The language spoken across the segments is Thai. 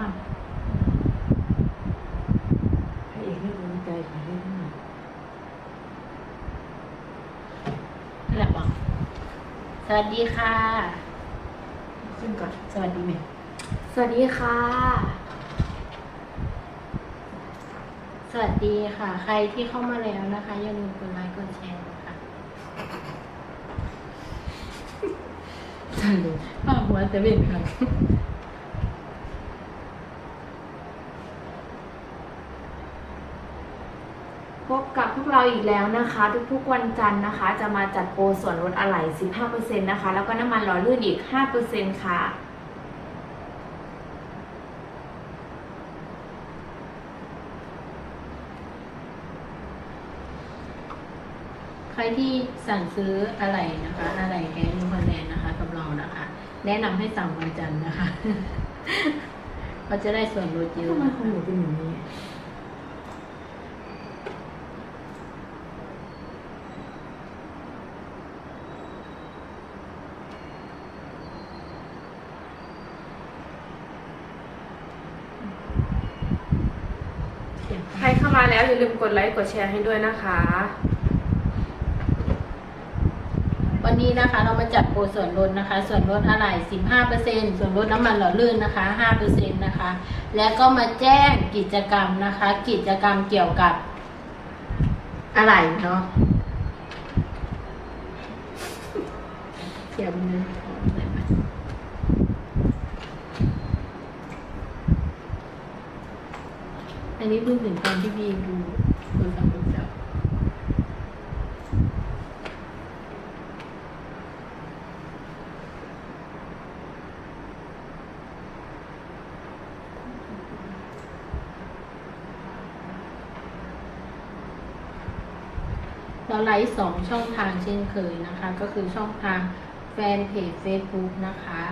รั่งพระเอกไม่รู้ใจใครได้ไหมนั่นแหละบอกสวัสดีค่ะ ขึ้นก่อน สวัสดีไหมสวัสดีค่ะ สวัสดีค่ะ ใครที่เข้ามาแล้วนะคะ อย่าลืมกดไลค์กดแชร์นะคะใช่เลยป้าหัวจะเป็นค่ะ พบกับพวก เราอีกแล้วนะคะ ทุกๆวันจันทร์นะคะ จะมาจัดโปรส่วนลดอะไหล่15%นะคะ แล้วก็น้ำมันหล่อลื่นอีก 5%ค่ะใครที่สั่งซื้ออะไรนะคะ อะไรแท้นิวคอนแลนด์นะคะกับเรานะคะ แนะนำให้สั่งวันจันทร์นะคะ เราจะได้ส่วนลดเยอะทำไมของหนูเป็นอย่างนี้ ใครเข้ามา แล้วอย่าลืมกดไลค์กดแชร์ให้ด้วยนะคะ วันนี้นะคะเรามาจัดโปรส่วนลดนะคะ ส่วนลดอะไร 15%ส่วนลดน้ำมันหล่อลื่นนะคะ 5%นะคะ แล้วก็มาแจ้งกิจกรรมนะคะ กิจกรรมเกี่ยวกับอะไรเนาะเสียมือถ อันนี้เพิ่งถึงตอนที่พี่ดูคนสังคมจับเราไลฟ์สองช่องทางเช่นเคยนะคะ ก็คือช่องทางแฟนเพจ Facebook นะคะ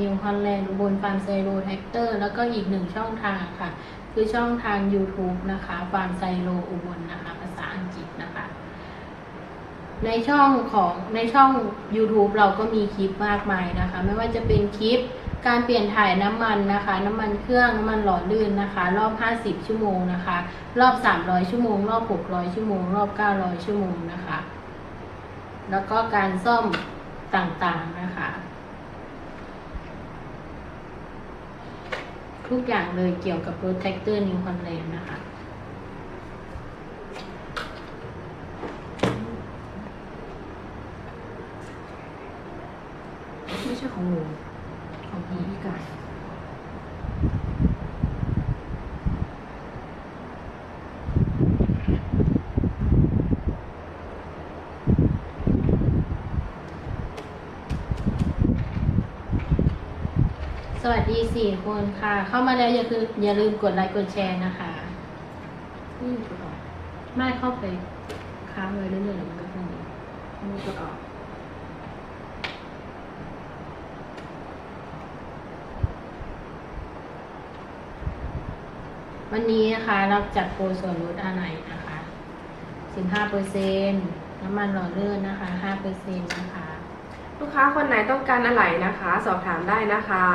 New Holland อุบลฟาร์มไซโรแท็กเตอร์ แล้วก็อีกหนึ่งช่องทางค่ะ คือช่องทาง YouTube นะคะฟาร์มไซโรอุบลนะคะภาษาอังกฤษนะคะ ในช่องของในช่อง YouTube เราก็มีคลิปมากมายนะคะ ไม่ว่าจะเป็นคลิปการเปลี่ยนถ่ายน้ำมันนะคะ น้ำมันเครื่องน้ำมันหล่อลื่นนะคะ รอบ 50 ชั่วโมงนะคะ รอบ 300 ชั่วโมง รอบ 600 ชั่วโมง รอบ 900 ชั่วโมงนะคะ แล้วก็การซ่อมต่างๆนะคะ ทุกอย่างเลยเกี่ยวกับรถแท็กเตอร์นิวคอนแลนด์นะคะไม่ใช่ของหนูของพี่พี่กาย สวัสดีสี่คนค่ะ เข้ามาแล้วอย่าคืออย่าลืมกดไลค์กดแชร์นะคะ นี่กดออกไม่เข้าไปค้างไว้เรื่อยๆแล้วมันก็ขึ้นเองนี่กดออกวันนี้นะคะเราจัดโปรส่วนลดอะไรนะคะ 15เปอร์เซ็นน้ำมันหล่อลื่นนะคะ5เปอร์เซ็นนะคะ ลูกค้าคนไหนต้องการอะไหล่นะคะ สอบถามได้นะคะ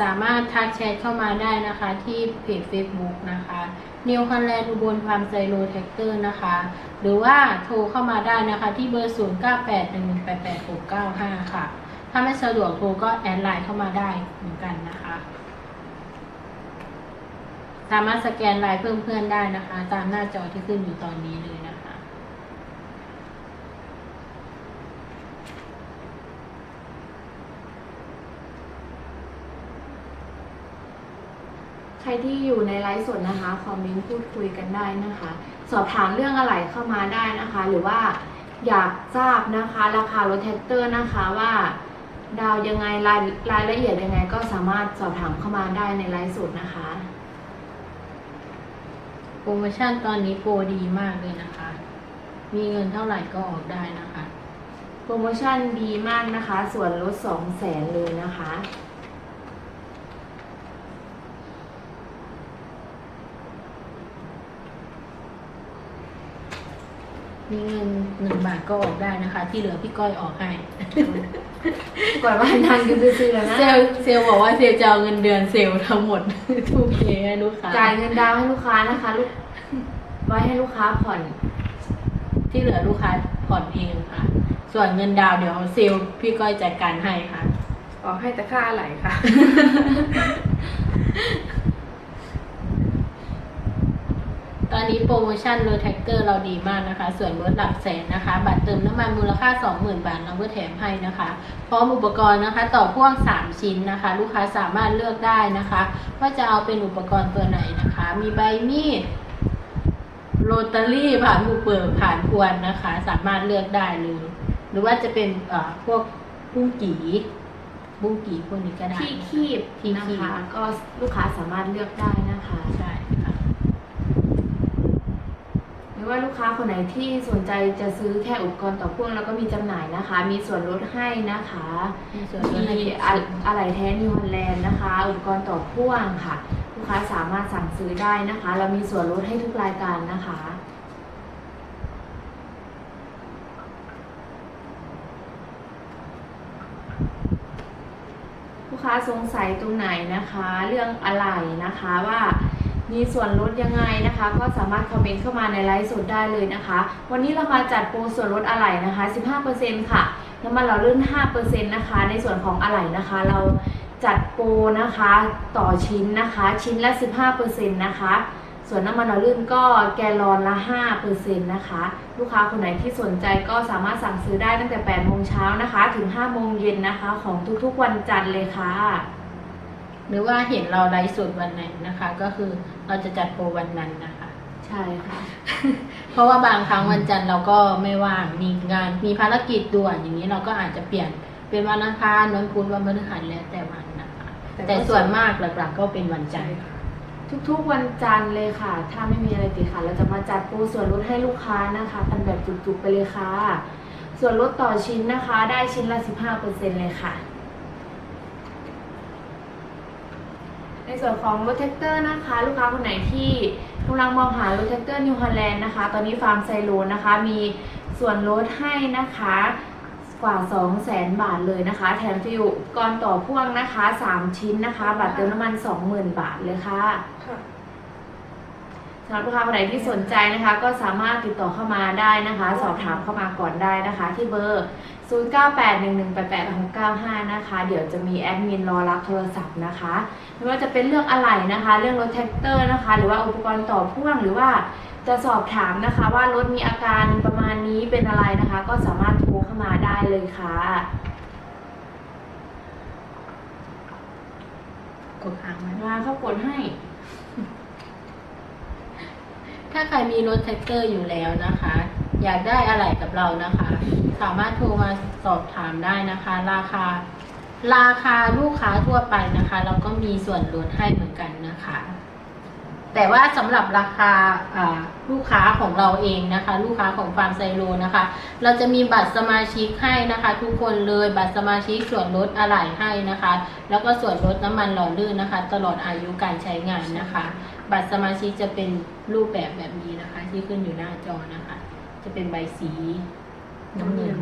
สามารถทักแชทเข้ามาได้นะคะที่เพจ Facebook นะคะ New Holland อุบลความไซโลแท็กเตอร์นะคะ หรือว่าโทรเข้ามาได้นะคะที่เบอร์ 0981188695 ค่ะ ถ้าไม่สะดวกโทรก็แอดไลน์เข้ามาได้เหมือนกันนะคะ สามารถสแกนไลน์เพิ่มเพื่อนได้นะคะ ตามหน้าจอที่ขึ้นอยู่ตอนนี้เลยนะคะ ใค รที่อยู่ในไลฟ์สดนะคะคอมเมนต์พูดคุยกันได้นะคะ สอบถามเรื่องอะไรเข้ามาได้นะคะ หรือว่าอยากทราบนะคะราคารถแท็กเตอร์นะคะว่าดาวยังไงรายรายละเอียดยังไงก็สามารถสอบถามเข้ามาได้ในไลฟ์สดนะคะ โปรโมชั่นตอนนี้โปรดีมากเลยนะคะ มีเงินเท่าไหร่ก็ออกได้นะคะ โปรโมชั่นดีมากนะคะ ส่วนลด2 0 0แสนเลยนะคะ มีเงินหนึ่งบาทก็ออกได้นะคะ ที่เหลือพี่ก้อยออกให้ก่อนว่าทางกันซื้อๆแล้วนะเซลลเซลลบอกว่าเซลลจะเอาเงินเดือนเซลล์ทั้งหมดทุกเคให้ลูกค้าจ่ายเงินดาวน์ให้ลูกค้านะคะลูกไว้ให้ลูกค้าผ่อน ที่เหลือลูกค้าผ่อนเองค่ะ ส่วนเงินดาวน์เดี๋ยวเซลลพี่ก้อยจัดการให้ค่ะออกให้แต่ค่าอะไรค่ะ ตอนนี้โปรโมชั่นรถแท็กเตอร์เราดีมากนะคะ ส่วนลดหลักแสนนะคะ บัตรเติมน้ำมันมูลค่า 20,000 บาทเราก็แถมให้นะคะ พร้อมอุปกรณ์นะคะ ต่อพ่วง 3 ชิ้นนะคะ ลูกค้าสามารถเลือกได้นะคะ ว่าจะเอาเป็นอุปกรณ์ตัวไหนนะคะ มีใบมีดโรตารี่ผ่านผูกเปิดผ่านพวนนะคะ สามารถเลือกได้เลยหรือว่าจะเป็นเอ่อพวกบุ้งกีบุ้งกีพวกนี้ก็ได้ที่คีบที่นะคีบคะก็ลูกค้าสามารถเลือกได้นะคะใช่ค่ะหรือ ว่าลูกค้าคนไหนที่สนใจจะซื้อแค่อุปกรณ์ต่อพ่วงแล้วก็มีจำหน่ายนะคะ มีส่วนลดให้นะคะมีส่วนลดให้มีทุกอะชิ้นอะไรแท้นิวฮอลแลนด์นะคะ อุปกรณ์ต่อพ่วงค่ะ ลูกค้าสามารถสั่งซื้อได้นะคะ เรามีส่วนลดให้ทุกรายการนะคะ ลูกค้าสงสัยตรงไหนนะคะ เรื่องอะไรนะคะว่า มีส่วนลดยังไงนะคะ ก็สามารถคอมเมนต์เข้ามาในไลฟ์สดได้เลยนะคะ วันนี้เรามาจัดโปรส่วนลดอะไหล่นะคะ 15%ค่ะน้ำมันเราลื่น 5%นะคะ ในส่วนของอะไหล่นะคะ เราจัดโปรนะคะต่อชิ้นนะคะ ชิ้นละ 15%นะคะ ส่วนน้ำมันเราลื่นก็แกลลอนละ 5%นะคะ ลูกค้าคนไหนที่สนใจก็สามารถสั่งซื้อได้ตั้งแต่ 8 โมงเช้านะคะ ถึง 5 โมงเย็นนะคะ ของทุกๆวันจันทร์เลยค่ะ หรือว่าเห็นเราไลฟ์สดวันไหนนะคะ ก็คือเราจะจัดโปรวันนั้นนะคะ ใช่ค่ะ เพราะว่าบางครั้งวันจันทร์เราก็ไม่ว่างมีงานมีภารกิจด่วนอย่างนี้เราก็อาจจะเปลี่ยนเป็นวันอังคารวันพุธวันพฤหัสแล้วแต่วันนะคะ แต่แต่ก็ส่วนมากหลักๆ ก็เป็นวันจัใช่นทร์ค่ะทุกๆวันจันทร์เลยค่ะ ถ้าไม่มีอะไรติดขัดเราจะมาจัดโปรส่วนลดให้ลูกค้านะคะกันแบบจุกๆไปเลยค่ะ ส่วนลดต่อชิ้นนะคะ ได้ชิ้นละ 15%เลยค่ะ ในส่วนของรถแท็กเตอร์นะคะ ลูกค้าคนไหนที่กำลังมองหารถแท็กเตอร์นิวฮอลแลนด์นะคะ ตอนนี้ฟาร์มไซโลนะคะ มีส่วนลดให้นะคะกว่า 2 0 0แสนบาทเลยนะคะ แถมฟิวกรต่อพ่วงนะคะ 3 ชิ้นนะคะ บัตรเติมน้ำมัน 20,000 บาทเลยค่ะค่ะสำหรับลูกค้าคนไหนที่สนใจนะคะ ก็สามารถติดต่อเข้ามาได้นะคะ สอบถามเข้ามาก่อนได้นะคะ ที่เบอร์ 0981188695 นะคะ เดี๋ยวจะมีแอดมินรอรับโทรศัพท์นะคะ ไม่ว่าจะเป็นเรื่องอะไหล่นะคะ เรื่องรถแท็กเตอร์นะคะ หรือว่าอุปกรณ์ต่อพ่วงหรือว่าจะสอบถามนะคะ ว่ารถมีอาการประมาณนี้เป็นอะไรนะคะ ก็สามารถโทรเข้ามาได้เลยค่ะกดค้างไว้มาเข้ากดให้ ถ้าใครมีรถแท็กเตอร์อยู่แล้วนะคะ อยากได้อะไรกับเรานะคะ สามารถโทรมาสอบถามได้นะคะ ราคา ราคาลูกค้าทั่วไปนะคะ เราก็มีส่วนลดให้เหมือนกันนะคะ แต่ว่าสำหรับราคาลูกค้าของเราเองนะคะ ลูกค้าของฟาร์มไซโลนะคะ เราจะมีบัตรสมาชิกให้นะคะ ทุกคนเลยบัตรสมาชิกส่วนลดอะไหล่ให้นะคะ แล้วก็ส่วนลดน้ำมันหล่อลื่นนะคะ ตลอดอายุการใช้งานนะคะ บัตรสมาชิกจะเป็นรูปแบบแบบนี้นะคะ ที่ขึ้นอยู่หน้าจอนะคะ จะเป็นใบสีน้ำเงิน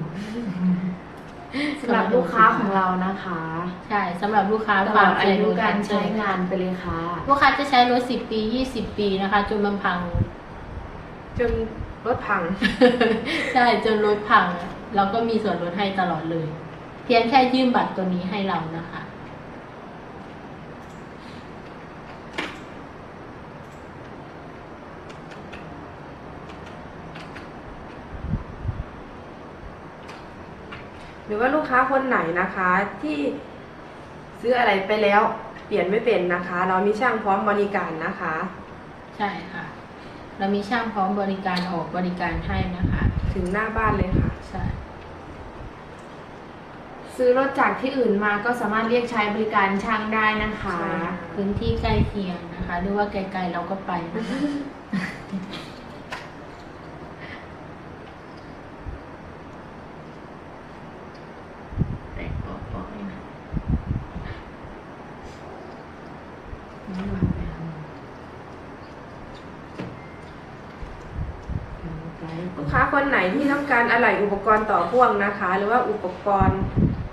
สำหรับลูกค้าของเรานะคะ ใช่สำหรับลูกค้าตลฟาอร์ดมไซอาโลยุแท็การกเตอใช้ร์งานไปเลยค่ะ ลูกค้าจะใช้รถ10ปี20ปีนะคะ จนมันพัง จนรถพัง ใช่จนรถพัง เราก็มีส่วนลดให้ตลอดเลย เพียงแค่ยื่นบัตรตัวนี้ให้เรานะคะ หรือว่าลูกค้าคนไหนนะคะที่ซื้ออะไรไปแล้วเปลี่ยนไม่เป็นนะคะ เรามีช่างพร้อมบริการนะคะ ใช่ค่ะ เรามีช่างพร้อมบริการออกบริการให้นะคะ ถึงหน้าบ้านเลยค่ะ ใช่ ซื้อรถจากที่อื่นมาก็สามารถเรียกใช้บริการช่างได้นะคะ ใช่ค่ะ พื้นที่ใกล้เคียงนะคะ หรือว่าไกลๆเราก็ไปนะคะ แตกปอกๆเลยนะน้ำมันไปเอา ลูกค้าคนไหนที่ต้องการอะไหล่อุป กรณ์ต่อพ่วงนะคะ หรือว่าอุปกรณ์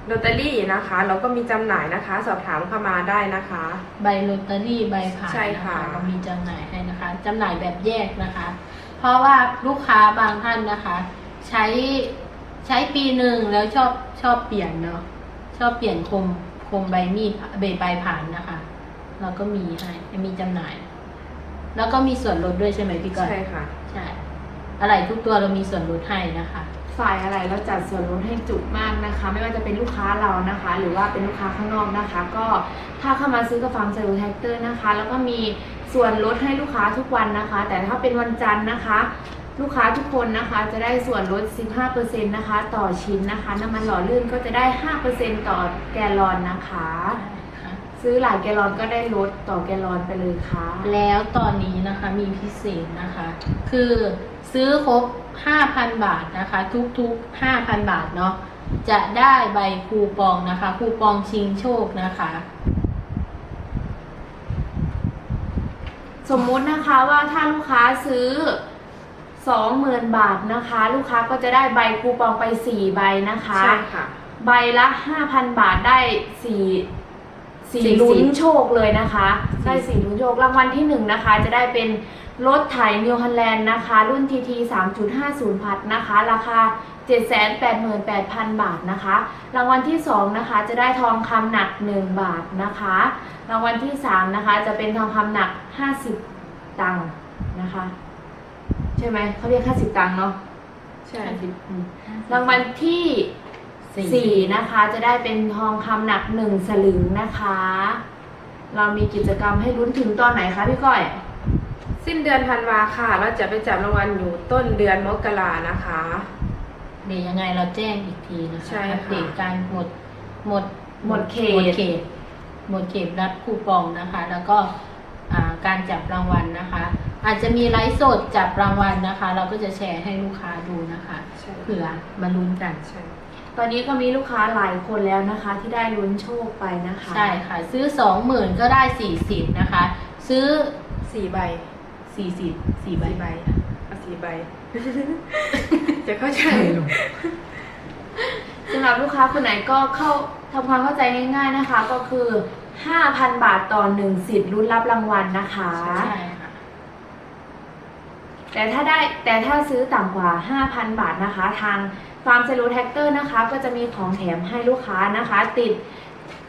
โรตารี่นะคะ เราก็มีจำหน่ายนะคะ สอบถามเข้ามาได้นะคะ ใบลอตเตอรี่ใบผ่านใช่นะค่ะคะเรามีจำหน่ายให้นะคะจำหน่ายแบบแยกนะคะ เพราะว่าลูกค้าบางท่านนะคะ ใช้ใช้ปีหนึ่งแล้วชอบชอบเปลี่ยนเนาะชอบเปลี่ยนคมคมใบมีดใบใบผ่านนะคะ เราก็มีให้มีจำหน่าย แล้วก็มีส่วนลดด้วยใช่ไหมพี่ก้อยใช่ค่ะ ใช่ อะไรทุกตัวเรามีส่วนลดให้นะคะ ฝ่ายอะไรเราจัดส่วนลดให้จุกมากนะคะ ไม่ว่าจะเป็นลูกค้าเรานะคะ หรือว่าเป็นลูกค้าข้างนอกนะคะ ก็ถ้าเข้ามาซื้อกับฟาร์มเซลล์แท็กเตอร์นะคะ แล้วก็มีส่วนลดให้ลูกค้าทุกวันนะคะ แต่ถ้าเป็นวันจันทร์นะคะ ลูกค้าทุกคนนะคะจะได้ส่วนลด 15%นะคะ ต่อชิ้นนะคะ น้ำมันหล่อลื่นก็จะได้ 5%ต่อแกลลอนนะคะ ซื้อหลายแกลลอนก็ได้ลดต่อแกลลอนไปเลยค่ะ แล้วตอนนี้นะคะมีพิเศษนะคะ คือ ซื้อครบ 5,000 บาทนะคะ ทุกๆ 5,000 บาทเนาะจะได้ใบคูปองนะคะ คูปองชิงโชคนะคะ สมมุตินะคะว่าถ้าลูกค้าซื้อ 20,000 บาทนะคะ ลูกค้าก็จะได้ใบคูปองไป 4 ใบนะคะ ใช่ค่ะ ใบละ 5,000 บาทได้สี่สี่สี่ลุ้สินบโชคเลยนะคะ ได้สี่ลุ้นโชครางวัลที่หนึ่งนะคะ จะได้เป็น รถไถนิวฮันแลนด์นะคะ รุ่น TT 3.50 พัดนะคะ ราคา 788,000 บาทนะคะ รางวัลที่สองนะคะ จะได้ทองคำหนัก 1 บาทนะคะ รางวัลที่สามนะคะ จะเป็นทองคำหนัก 50 ตังค์นะคะ ใช่ไหม เขาเรียก 50 ตังค์เนาะ ใช่ รางวัลที่สี่สี่นะคะจะได้เป็นทองคำหนักหนึ่งสลึงนะคะ เรามีกิจกรรมให้ลุ้นถึงตอนไหนคะพี่ก้อย สิ้นเดือนธันวาค่ะ เราจะไปจับรางวัลอยู่ต้นเดือนมกรานะคะ เดี๋ยวยังไงเราแจ้งอีกทีนะคะใช่ค่ะอัปเดตการหมดหมดหมดเขหมดตเขตหมดเขตรับคูปองนะคะ แล้วก็อ่าการจับรางวัลนะคะ อาจจะมีไลฟ์สดจับรางวัลนะคะ เราก็จะแชร์ให้ลูกค้าดูนะคะใช่เผื่อมาลุ้นกัน ใช่ตอนนี้ก็มีลูกค้าหลายคนแล้วนะคะ ที่ได้ลุ้นโชคไปนะคะ ใช่ค่ะ ซื้อสองหมื่นก็ได้สี่สิบนะคะ ซื้อ สี่ใบ สี่สิบสี่ใบสี่ใบเอาสี่ใบ จะเข้าใจสำหรับลูกค้าคนไหนก็เข้าทำความเข้าใจง่าย ๆนะคะ ก็คือ 5,000 บาทต่อหนึ่งสิทธิ์ลุ้นรับรางวัลนะคะ ใช่ค่ะ แต่ถ้าได้แต่ถ้าซื้อต่ำกว่า 5,000 บาทนะคะ ทางฟาร์มเซลูแท็กเตอร์นะคะ ก็จะมีของแถมให้ลูกค้านะคะ ติด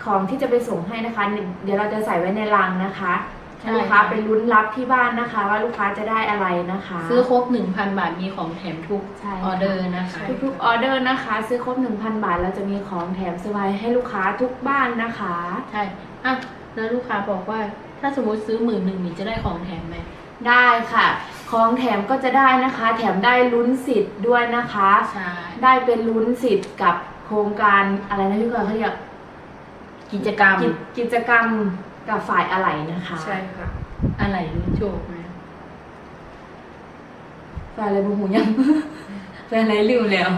ของที่จะไปส่งให้นะคะ เดี๋ยวเราจะใส่ไว้ในลังนะคะ ให้ลูกค้าไปลุ้นรับที่บ้านนะคะ ว่าลูกค้าจะได้อะไรนะคะซื้อครบหนึ่งพันบาทมีของแถมทุกใช่ออเดอร์นะคะ ทุกๆออเดอร์นะคะ ซื้อครบ 1,000 บาท เราจะมีของแถมสบายให้ลูกค้าทุกบ้านนะคะ ใช่อะแล้วลูกค้าบอกว่าถ้าสมมติซื้อหมื่นหนึ่งนี่จะได้ของแถมไหม ได้ค่ะ ของแถมก็จะได้นะคะ แถมได้ลุ้นสิทธิ์ด้วยนะคะ ใช่ ได้เป็นลุ้นสิทธิ์กับโครงการอะไรนะพี่กอยเขาเรียกกิจกรรม กิจกิจกรรม กับฝ่ายอะไหล่นะคะใช่ค่ะ อะไรลุ้นโชคไหมฝ่ายอะไรบุหูยังฝ่ายอะไรลืมแล้ว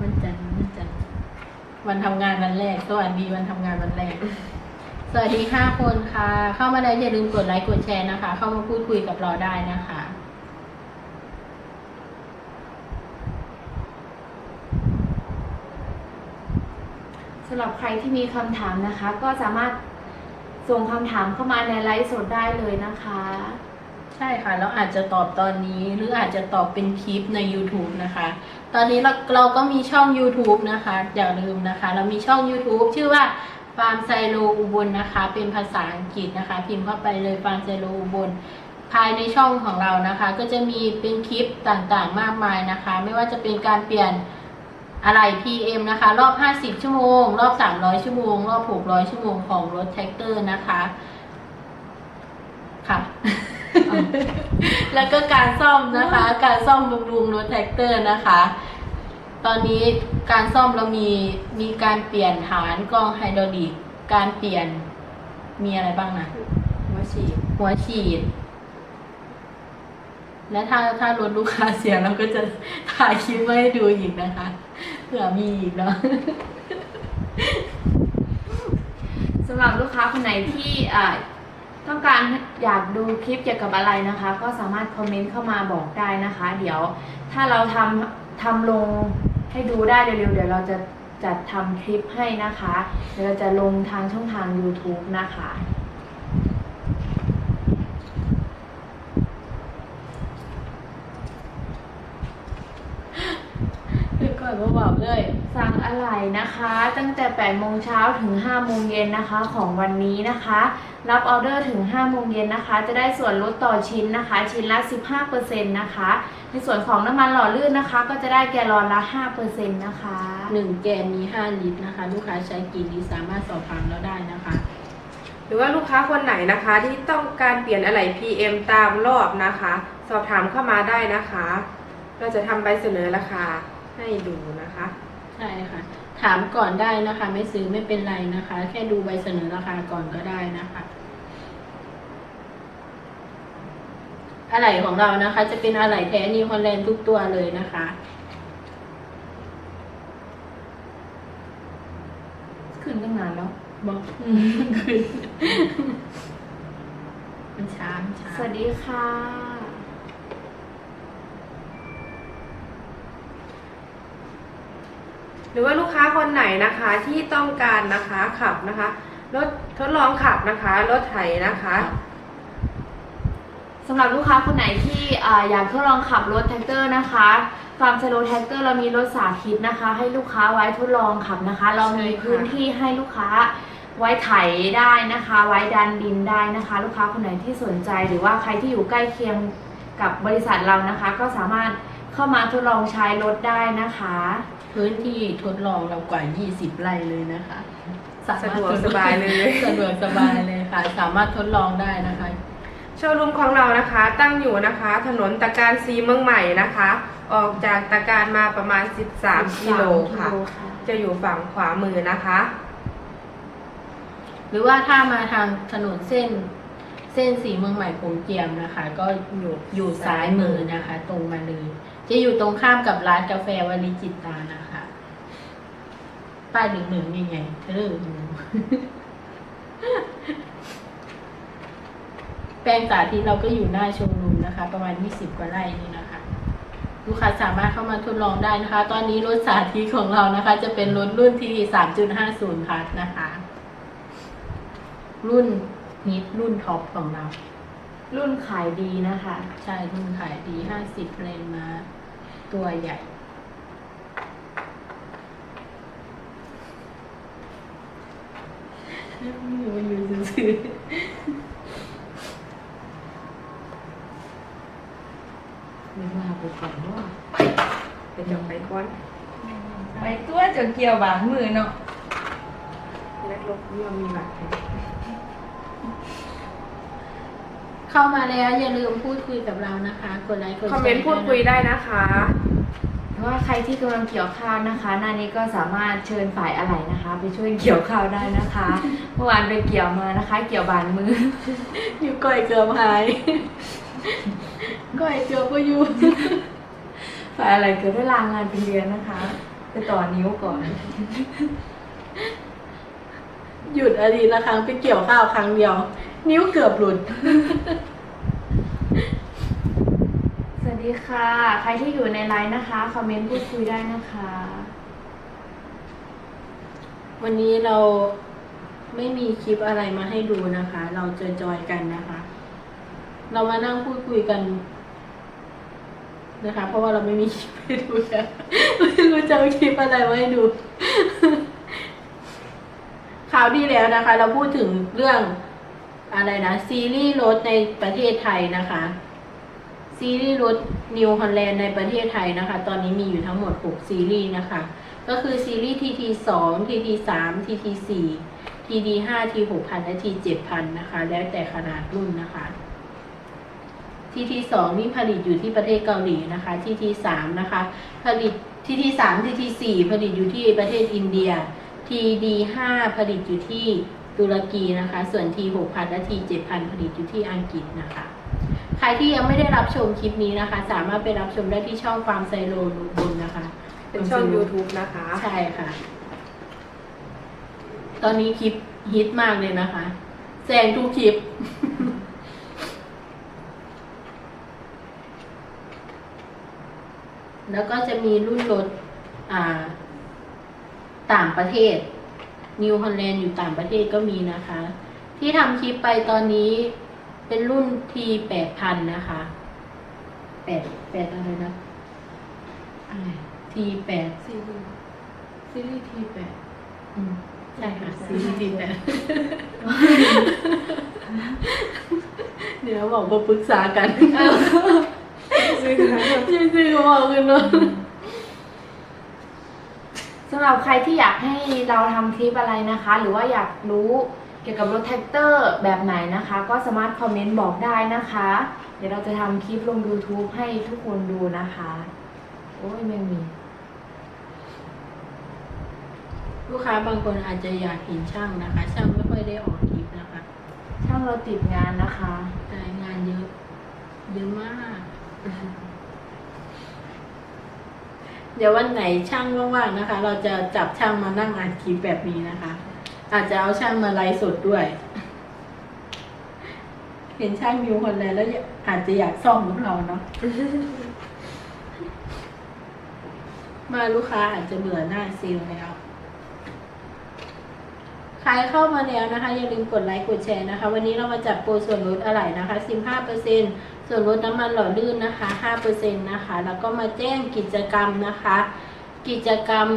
วันจันทร์วันจันทร์วันทำงานวันแรกสวัสดีวันทำงานวันแรก สวัสดีห้าคนค่ะ เข้ามาแล้วอย่าลืมกดไลค์กดแชร์นะคะ เข้ามาพูดคุยกับเราได้นะคะ สำหรับใครที่มีคำถามนะคะ ก็สามารถส่งคำถามเข้ามาในไลฟ์สดได้เลยนะคะ ใช่ค่ะแล้วอาจจะตอบตอนนี้หรืออาจจะตอบเป็นคลิปใน YouTube นะคะ ตอนนี้เราเราก็มีช่อง YouTube นะคะ อย่าลืมนะคะ เรามีช่อง YouTube ชื่อว่าฟาร์มไซโลอุบลนะคะ เป็นภาษาอังกฤษนะคะ พิมพ์เข้าไปเลยฟาร์มไซโลอุบลภายในช่องของเรานะคะ ก็จะมีเป็นคลิปต่างๆมากมายนะคะ ไม่ว่าจะเป็นการเปลี่ยน อะไร PM นะคะ รอบ 50 ชั่วโมง รอบ 300 ชั่วโมง รอบ 600 ชั่วโมงของรถแท็กเตอร์นะคะ ค่ะ แล้วก็การซ่อมนะคะ การซ่อมบำรุงรถแท็กเตอร์นะคะ ตอนนี้การซ่อมเรามีมีการเปลี่ยนฐานกล้องไฮดรอลิก การเปลี่ยนมีอะไรบ้างนะ หัวฉีด หัวฉีด และถ้าถ้ารถลูกค้าเสียเราก็จะถ่ายคลิปมาให้ดูอีกนะคะ เผื่อมีอีกเนาะสำหรับลูกค้าคนไหนที่อ่าต้องการอยากดูคลิปเกี่ยวกับอะไรนะคะ ก็สามารถคอมเมนต์เข้ามาบอกได้นะคะ เดี๋ยวถ้าเราทำทำลงให้ดูได้เร็วๆเดี๋ยวเราจะจัดทำคลิปให้นะคะ เดี๋ยวเราจะลงทางช่องทาง YouTube นะคะ คือก่ อนมาบอกเลย สั่งอะไรนะคะ ตั้งแต่8โมงเช้าถึง5โมงเย็นนะคะของวันนี้นะคะ รับออเดอร์ถึง5โมงเย็นนะคะ จะได้ส่วนลดต่อชิ้นนะคะ ชิ้นละ 15%นะคะ ในส่วนของน้ำมันหล่อลื่นนะคะ ก็จะได้แกลลอนละ 5%นะคะหนึ่งแกนมี 5 ลิตรนะคะ ลูกค้าใช้กี่ลิตรสามารถสอบถามเราได้นะคะหรือว่าลูกค้าคนไหนนะคะที่ต้องการเปลี่ยนอะไหล่ PM ตามรอบนะคะ สอบถามเข้ามาได้นะคะ เราจะทำใบเสนอราคา ให้ดูนะคะ ใช่ค่ะ ถามก่อนได้นะคะ ไม่ซื้อไม่เป็นไรนะคะ แค่ดูใบเสนอราคาก่อนก็ได้นะคะอะไหล่ของเรานะคะ จะเป็นอะไหล่แท้นิวฮอลแลนด์ทุกตัวเลยนะคะขึ้นตั้งนานแล้วบอกคือมันช้ามันช้า สวัสดีค่ะ หรือว่าลูกค้าคนไหนนะคะที่ต้องการนะคะขับนะคะรถทดลองขับนะคะรถไถนะคะสำหรับลูกค้าคนไหนที่ออยากทดลองขับรถแท็กเตอร์นะคะฟาร์มสโลแท็กเตอร์เรามีรถสาธิตนะคะ ให้ลูกค้าไว้ทดลองขับนะคะ เรามีพื้นที่ให้ลูกค้าไว้ไถได้นะคะ ไว้ดันดินได้นะคะ ลูกค้าคนไหนที่สนใจหรือว่าใครที่อยู่ใกล้เคียงกับบริษัทเรานะคะ ก็สามารถเข้ามาทดลองใช้รถได้นะคะ พื้นที่ทดลองเรากว่า 20 ไร่เลยนะคะมรถสะดวกสบายเลยสะดวกสบายเลยค่ะ สามารถทดลองได้นะคะ โชว์รูมของเรานะคะตั้งอยู่นะคะ ถนนตะการซีเมืองใหม่นะคะ ออกจากตะการมาประมาณ 13กิโลค่ะ จะอยู่ฝั่งขวามือนะคะ หรือว่าถ้ามาทางถนนเส้นเส้นสีเมืองใหม่ผมเจียมนะคะ ก็อยู่อยู่ซ้ายมือนะคะ ตรงมาเลย จะอยู่ตรงข้ามกับร้านกาแฟวลิจิตตานะคะ ป้ายหนึ่งหนึ่งยังไงเธอแปลงสาธิตเราก็อยู่หน้าโชว์รูมนะคะ ประมาณ 20 กว่าไร่นี่นะคะ ลูกค้าสามารถเข้ามาทดลองได้นะคะ ตอนนี้รถสาธิตของเรานะคะ จะเป็นรถรุ่นที่3.50พัทนะคะ รุ่นฮิตรุ่นท็อปของเรา รุ่นขายดีนะคะ ใช่รุ่นขายดี50แรงมา ตัวใหญ่มันอยู่ซื่อไม่ว่าไปก่อนว่าไปจับไปก้อนไปตัวจะเกี่ยวบางมือเนาะนักลบนี่เรามีบัตรไหม ๆ เข้ามาแล้วอย่าลืมพูดคุยกับเรานะคะ กดไลค์กดแชร์คอมเมนต์พูดคุยได้นะคะ ว่าใครที่กำลังเกี่ยวข้าวนะคะ หน้านี้ก็สามารถเชิญฝ่ายอะไหล่นะคะ ไปช่วยเกี่ยวข้าวได้นะคะ เมื่อวานไปเกี่ยวมานะคะ เกี่ยวบานมือ อยู่ก่อยเกือบหายก่อยเกือบก็อยู่ฝ่ายอะไรเกิดได้ลางงานเป็นเดือนนะคะ ไปต่อนิ้วก่อน หยุดอดีตละครั้งไปเกี่ยวข้าวครั้งเดียว นิ้วเกือบหลุด สวัสดีค่ะ ใครที่อยู่ในไลน์นะคะ คอมเมนต์พูดคุยได้นะคะ วันนี้เราไม่มีคลิปอะไรมาให้ดูนะคะ เราจจอยๆกันนะคะ เรามานั่งพูดคุยกัน นะคะ เพราะว่าเราไม่มีคลิปให้ดูแล้วไม่รู้จะเอาคลิปอะไรมาให้ดู ข่าวดีแล้วนะคะ เราพูดถึงเรื่อง อะไรนะ ซีรีส์รถในประเทศไทยนะคะ ซีรีส์รถนิวฮอลแลนด์ในประเทศไทยนะคะ ตอนนี้มีอยู่ทั้งหมด 6 ซีรีส์นะคะ ก็คือซีรีส์ TT 2 TT 3 TT 4 TD 5 T 6 0 0 และ T 7 0 0นะคะ แล้วแต่ขนาดรุ่นนะคะ TT 2นี่ผลิตอยู่ที่ประเทศเกาหลีนะคะ TT 3นะคะ ผลิต TT 3 TT 4ผลิตอยู่ที่ประเทศอินเดีย TD 5ผลิตอยู่ที่ ตุรกีนะคะ ส่วน T 6,000 และ T 7,000 ผลิตอยู่ที่อังกฤษนะคะ ใครที่ยังไม่ได้รับชมคลิปนี้นะคะ สามารถไปรับชมได้ที่ช่องฟาร์มไซโลลุบุญนะคะ เป็นช่อง YouTube นะคะ ใช่ค่ะ ตอนนี้คลิปฮิตมากเลยนะคะแซงทุกคลิป แล้วก็จะมีรุ่นรถต่างประเทศ นิวฮอลแลนด์อยู่ต่างประเทศก็มีนะคะ ที่ทำคลิปไปตอนนี้เป็นรุ่น T แปดพันนะคะแปดแปดอะไรนะอะไร T แปดซีรีส์ซีรีส์ทีแปดอืมใช่ค่ะซีรีส์ T แปดเดี๋ยวบอกมาปรึกษากัน ซื้อมาชื่อซื้อเขาบอกกันเนาะ สำหรับใครที่อยากให้เราทำคลิปอะไรนะคะ หรือว่าอยากรู้เกี่ยวกับรถแท็กเตอร์แบบไหนนะคะ ก็สามารถคอมเมนต์บอกได้นะคะ เดี๋ยวเราจะทำคลิปลง YouTube ให้ทุกคนดูนะคะ โอ้ยไม่มี ลูกค้าบางคนอาจจะอยากเห็นช่างนะคะ ช่างไม่ค่อยได้ออกคลิปนะคะช่างเราติดงานนะคะ แต่งานเยอะ เยอะมาก เดี๋ยววันไหนช่างว่างๆนะคะ เราจะจับช่างมานั่งอ่านคลิปแบบนี้นะคะ อาจจะเอาช่างมาไลฟ์สดด้วย เห็นช่างอยู่คนแล้วแล้วอาจจะอยากซ่อมกับเราเนาะมาลูกค้าอาจจะเบื่อหน้าซลล์แล้วใครเข้ามาแล้วนะคะ อย่าลืมกดไลค์กดแชร์นะคะ วันนี้เรามาจัดโปรส่วนลดอะไหล่นะคะ 15% ส่วนลดน้ำมันหล่อลื่นนะคะ5%นะคะ แล้วก็มาแจ้งกิจกรรมนะคะ กิจกรรม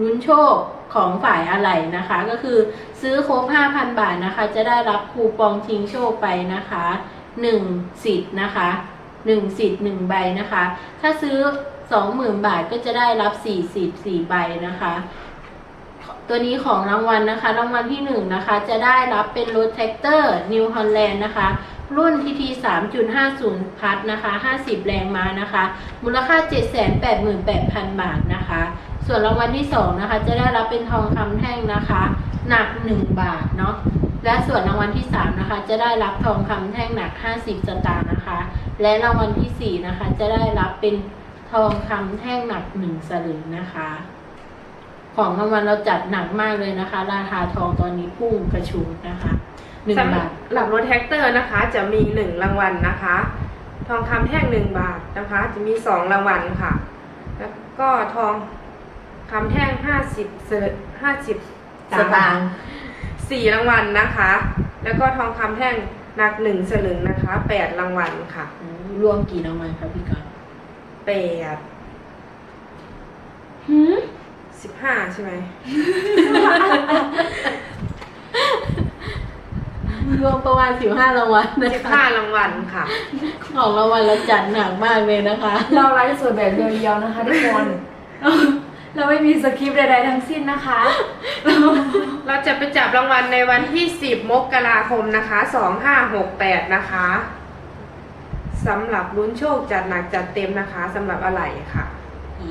ลุ้นโชคของฝ่ายอะไหล่นะคะ ก็คือซื้อครบ 5,000 บาทนะคะ จะได้รับคูปองชิงโชคไปนะคะ 1 สิทธิ์นะคะ 1 สิทธิ์ 1 ใบนะคะ ถ้าซื้อ 20,000 บาทก็จะได้รับ4สิทธิ์4ใบนะคะ ตัวนี้ของรางวัลนะคะ รางวัลที่หนึ่งนะคะ จะได้รับเป็นรถแท็กเตอร์นิวฮอลแลนด์นะคะ รุ่น TT 3.50 พัทนะคะ 50 แรงม้านะคะ มูลค่า 788,000 บาทนะคะ ส่วนรางวัลที่สองนะคะ จะได้รับเป็นทองคำแท่งนะคะ หนัก 1 บาทเนาะ และส่วนรางวัลที่ 3 นะคะ จะได้รับทองคำแท่งหนัก 50 สตางค์นะคะ และรางวัลทีสี่4 นะคะ จะได้รับเป็นทองคำแท่งหนัก 1 สลึงนะคะ ของรางวัลเราจัดหนักมากเลยนะคะ ราคาทองตอนนี้พุ่งกระชูดนะคะ หนึ่งสำบาท หรับรถแท็กเตอร์นะคะ จะมีหนึ่งรางวัลนะคะ ทองคำแท่งหนึ่งบาทนะคะ จะมีสองรางวัลค่ะ แล้วก็ทองคำแท่งห้าสิบเซห้าสิบสตางค์สี่รางวัลนะคะ แล้วก็ทองคำแท่งหนักหนึ่งสลึงนะคะแปดรางวัลค่ะอืมรวมกี่รางวัลครับพี่กอนแปดหืมสิบห้าใช่ไหม รวมประมาณสิบห้ารางวัลนะสิบคะห้ารางวัลค่ะ ของรางวัลเราจัดหนักมากเลยนะคะ เราไลฟ์สดแบบเรียวๆนะคะทุกคน เราไม่มีสคริปต์ใดๆทั้งสิ้นนะคะ เราจะไปจับรางวัลในวันที่ 10 มกราคมนะคะ 2568 นะคะสำหรับลุ้นโชคจัดหนักจัดเต็มนะคะสำหรับอะไรค่ะ อ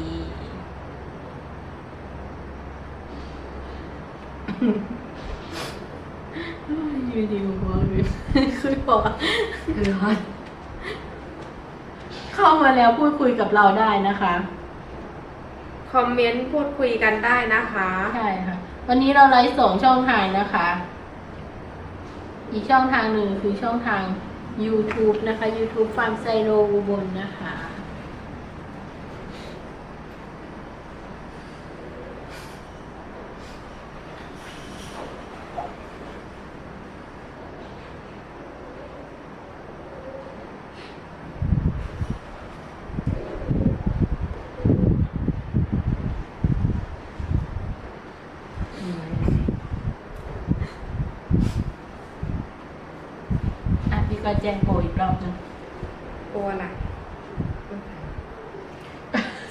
ยู่ดีๆหัวเลยคือพอเข้ามาแล้วพูดคุยกับเราได้นะคะ คอมเมนต์พูดคุยกันได้นะคะ ใช่ค่ะ วันนี้เราไลฟ์สองช่องทางนะคะ อีกช่องทางหนึ่งคือช่องทาง YouTube นะคะ YouTube ฟาร์มไซโลอุบลนะคะอะพี่ก็แจ้งโปรอีกรอบหนึง โอ้อะไร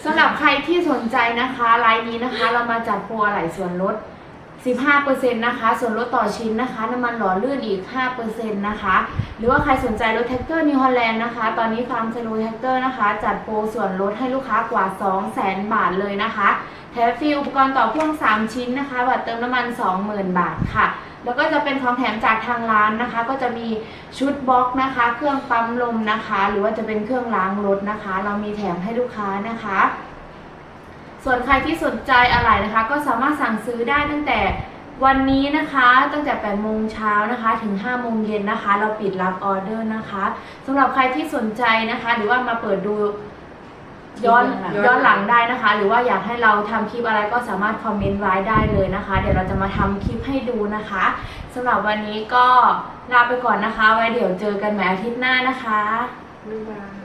สำหรับใครที่สนใจ นี้นะคะ เรามาจัดโปรอะไหล่ส่วนลด 15%นะคะ ส่วนลดต่อชิ้นนะคะ น้ำมันหล่อลื่นอีก 5%นะคะ หรือว่าใครสนใจรถแท็กเตอร์นิวฮอลแลนด์นะคะ ตอนนี้ฟาร์มเซโลแท็กเตอร์นะคะ จัดโปรส่วนลดให้ลูกค้ากว่า 200,000 บาทเลยนะคะ แถมฟรีอุปกรณ์ต่อพ่วง 3 ชิ้นนะคะ บัตรเติมน้ำมัน 20,000 บาทค่ะแล้วก็จะเป็นของแถมจากทางร้านนะคะ ก็จะมีชุดบล็อกนะคะ เครื่องปั๊มลมนะคะ หรือว่าจะเป็นเครื่องล้างรถนะคะ เรามีแถมให้ลูกค้านะคะ ส่วนใครที่สนใจอะไรนะคะ ก็สามารถสั่งซื้อได้ตั้งแต่วันนี้นะคะตั้งแต่ 8 โมงเช้านะคะ ถึง 5 โมงเย็นนะคะ เราปิดรับออเดอร์นะคะสำหรับใครที่สนใจนะคะ หรือว่ามาเปิดดูย้อนคลิปย้อนหลังได้นะคะ หรือว่าอยากให้เราทำคลิปอะไรก็สามารถคอมเมนต์ไว้ได้เลยนะคะ เดี๋ยวเราจะมาทำคลิปให้ดูนะคะสำหรับวันนี้ก็ลาไปก่อนนะคะ ไว้เดี๋ยวเจอกันใหม่อาทิตย์หน้านะคะบ๊ายบาย